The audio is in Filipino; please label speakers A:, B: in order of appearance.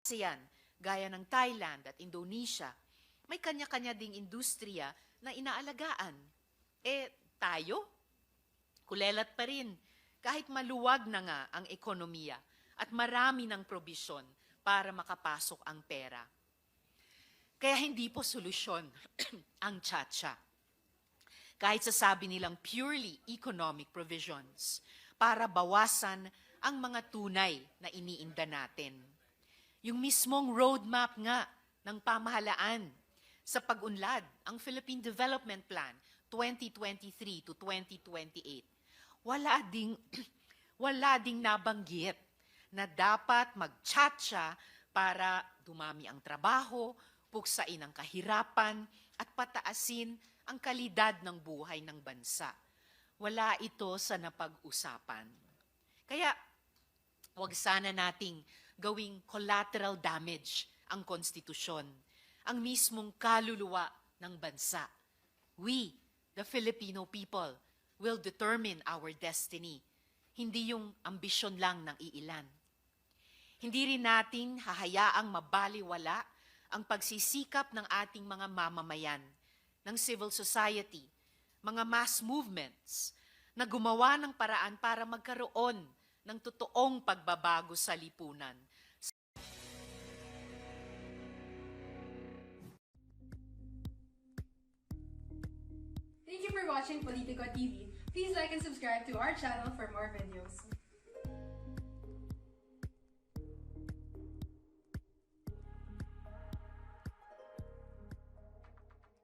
A: ASEAN, gaya ng Thailand at Indonesia, may kanya-kanya ding industriya na inaalagaan. Eh, tayo? Kulelat pa rin, kahit maluwag na nga ang ekonomiya at marami ng probisyon para makapasok ang pera. Kaya hindi po solusyon ang tsa kahit sasabi nilang purely economic provisions para bawasan ang mga tunay na iniinda natin. Yung mismong roadmap nga ng pamahalaan sa pag-unlad, ang Philippine Development Plan 2023 to 2028, wala ding, wala ding nabanggit na dapat magtsatsa para dumami ang trabaho, puksain ang kahirapan, at pataasin ang kalidad ng buhay ng bansa. Wala ito sa napag-usapan. Kaya, huwag sana nating gawing collateral damage ang konstitusyon, ang mismong kaluluwa ng bansa. We, the Filipino people, will determine our destiny, hindi yung ambisyon lang ng iilan. Hindi rin natin hahayaang mabaliwala ang pagsisikap ng ating mga mamamayan, ng civil society, mga mass movements, na gumawa ng paraan para magkaroon ng totoong pagbabago sa lipunan.
B: Thank you for watching Politico TV. Please like and subscribe to our channel for more videos.